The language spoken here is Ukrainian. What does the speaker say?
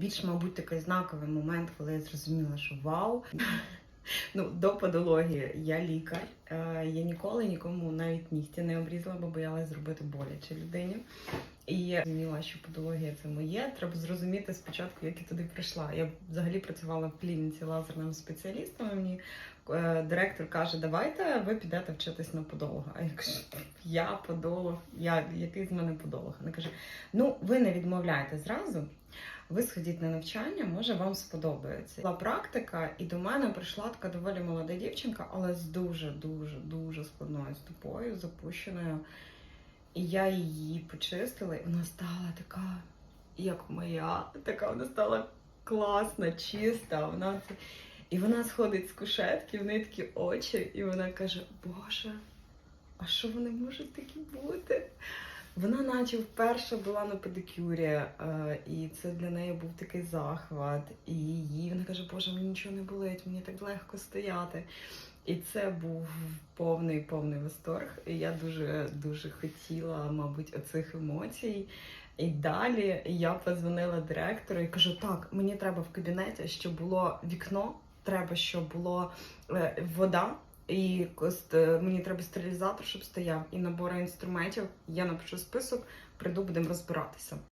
Більш, мабуть, такий знаковий момент, коли я зрозуміла, що вау. Ну, до подології я лікар. Е, Я ніколи нікому навіть нігті не обрізала, бо боялась зробити боляче людині. І я зрозуміла, що подологія це моє. Треба зрозуміти спочатку, як я туди прийшла. Я взагалі працювала в клініці лазерним спеціалістом. і Мені е, директор каже: давайте ви підете вчитись на подолога. А я кажу, я подолог, я який з мене подолог? Вона каже: ну ви не відмовляйте зразу. Ви сходіть на навчання, може вам сподобається. Була практика, і до мене прийшла така доволі молода дівчинка, але з дуже, дуже, складною стопою, запущеною. І я її почистила, і вона стала така, як моя, така вона стала класна, чиста. Вона. І вона сходить з кушетки, в неї такі очі, і вона каже: Боже, а що вони можуть такі бути? Вона наче вперше була на педикюрі, е, і це для неї був такий захват. І її вона каже, Боже, мені нічого не болить, мені так легко стояти. І це був повний повний восторг. І я дуже дуже хотіла, мабуть, оцих емоцій. І далі я позвонила директору і кажу: так, мені треба в кабінеті, щоб було вікно, треба, щоб було е, вода. І е, мені треба стерилізатор, щоб стояв, і набори інструментів. Я напишу список, прийду, будемо розбиратися.